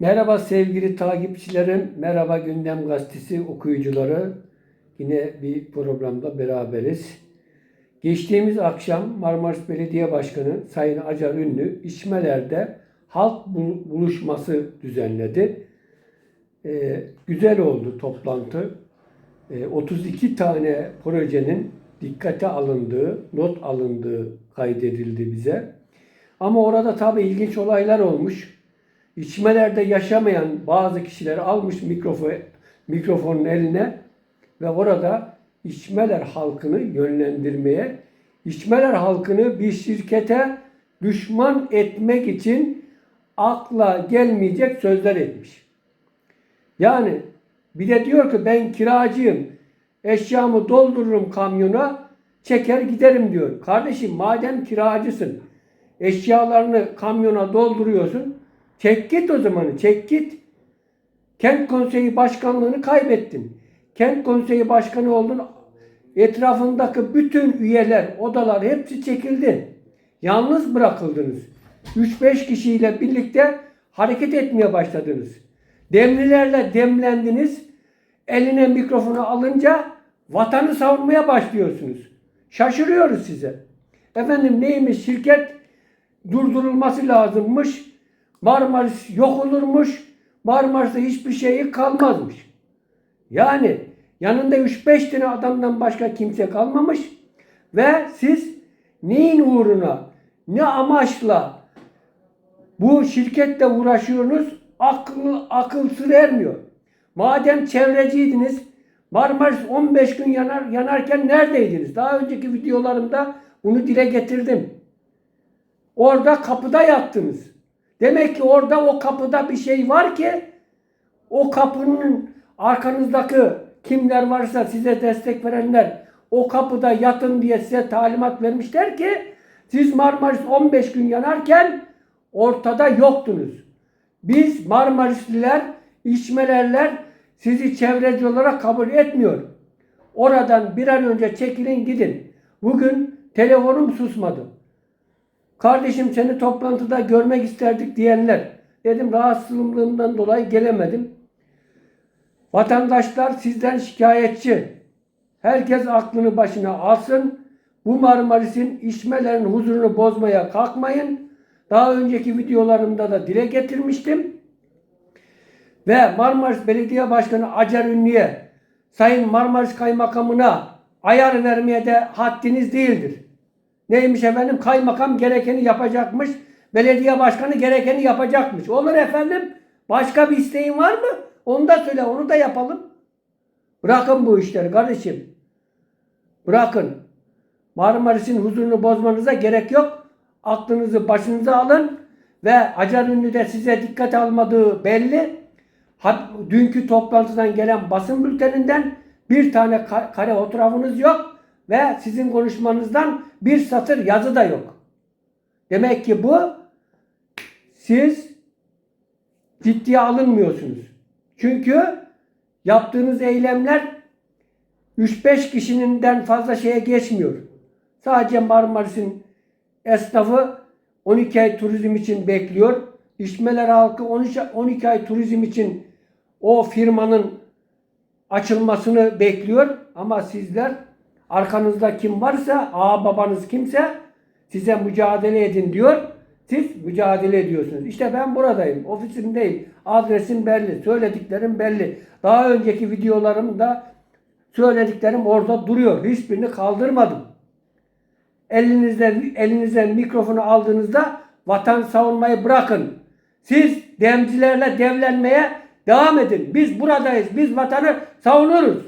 Merhaba sevgili takipçilerim, merhaba Gündem Gazetesi okuyucuları. Yine bir programda beraberiz. Geçtiğimiz akşam Marmaris Belediye Başkanı Sayın Acar Ünlü İçmeler'de halk bul- buluşması düzenledi. Ee, güzel oldu toplantı. Ee, 32 tane projenin dikkate alındığı, not alındığı kaydedildi bize. Ama orada tabii ilginç olaylar olmuş. İçmelerde yaşamayan bazı kişiler almış mikrofon, mikrofonun eline ve orada içmeler halkını yönlendirmeye, içmeler halkını bir şirkete düşman etmek için akla gelmeyecek sözler etmiş. Yani bir de diyor ki ben kiracıyım. Eşyamı doldururum kamyona, çeker giderim diyor. Kardeşim madem kiracısın, eşyalarını kamyona dolduruyorsun, çek git o zaman, çek git. Kent konseyi başkanlığını kaybettin. Kent konseyi başkanı oldun. Etrafındaki bütün üyeler, odalar hepsi çekildi. Yalnız bırakıldınız. 3-5 kişiyle birlikte hareket etmeye başladınız. Demlilerle demlendiniz. Eline mikrofonu alınca vatanı savunmaya başlıyorsunuz. Şaşırıyoruz size. Efendim neymiş şirket durdurulması lazımmış. Marmaris yok olurmuş. Marmaris'te hiçbir şeyi kalmazmış. Yani yanında 3-5 tane adamdan başka kimse kalmamış ve siz neyin uğruna, ne amaçla bu şirketle uğraşıyorsunuz akıl, akıl sır ermiyor. Madem çevreciydiniz Marmaris 15 gün yanar, yanarken neredeydiniz? Daha önceki videolarımda bunu dile getirdim. Orada kapıda yattınız. Demek ki orada o kapıda bir şey var ki o kapının arkanızdaki kimler varsa size destek verenler o kapıda yatın diye size talimat vermişler ki siz Marmaris 15 gün yanarken ortada yoktunuz. Biz Marmarisliler, içmelerler sizi çevreci olarak kabul etmiyor. Oradan bir an önce çekilin gidin. Bugün telefonum susmadı. Kardeşim seni toplantıda görmek isterdik diyenler. Dedim rahatsızlığımdan dolayı gelemedim. Vatandaşlar sizden şikayetçi. Herkes aklını başına alsın. Bu Marmaris'in içmelerin huzurunu bozmaya kalkmayın. Daha önceki videolarımda da dile getirmiştim. Ve Marmaris Belediye Başkanı Acar Ünlü'ye, Sayın Marmaris Kaymakamına ayar vermeye de haddiniz değildir. Neymiş efendim? Kaymakam gerekeni yapacakmış. Belediye başkanı gerekeni yapacakmış. Olur efendim. Başka bir isteğin var mı? Onu da söyle. Onu da yapalım. Bırakın bu işleri kardeşim. Bırakın. Marmaris'in huzurunu bozmanıza gerek yok. Aklınızı başınıza alın. Ve Acar Ünlü de size dikkat almadığı belli. Dünkü toplantıdan gelen basın bülteninden bir tane ka- kare fotoğrafınız yok ve sizin konuşmanızdan bir satır yazı da yok. Demek ki bu siz ciddiye alınmıyorsunuz. Çünkü yaptığınız eylemler 3-5 kişininden fazla şeye geçmiyor. Sadece Marmaris'in esnafı 12 ay turizm için bekliyor. İşmeler halkı 13 12 ay turizm için o firmanın açılmasını bekliyor ama sizler arkanızda kim varsa, ağa babanız kimse size mücadele edin diyor. Siz mücadele ediyorsunuz. İşte ben buradayım, ofisimdeyim. Adresim belli, söylediklerim belli. Daha önceki videolarımda söylediklerim orada duruyor. Hiçbirini kaldırmadım. Elinizden elinize mikrofonu aldığınızda vatan savunmayı bırakın. Siz demcilerle devlenmeye devam edin. Biz buradayız. Biz vatanı savunuruz.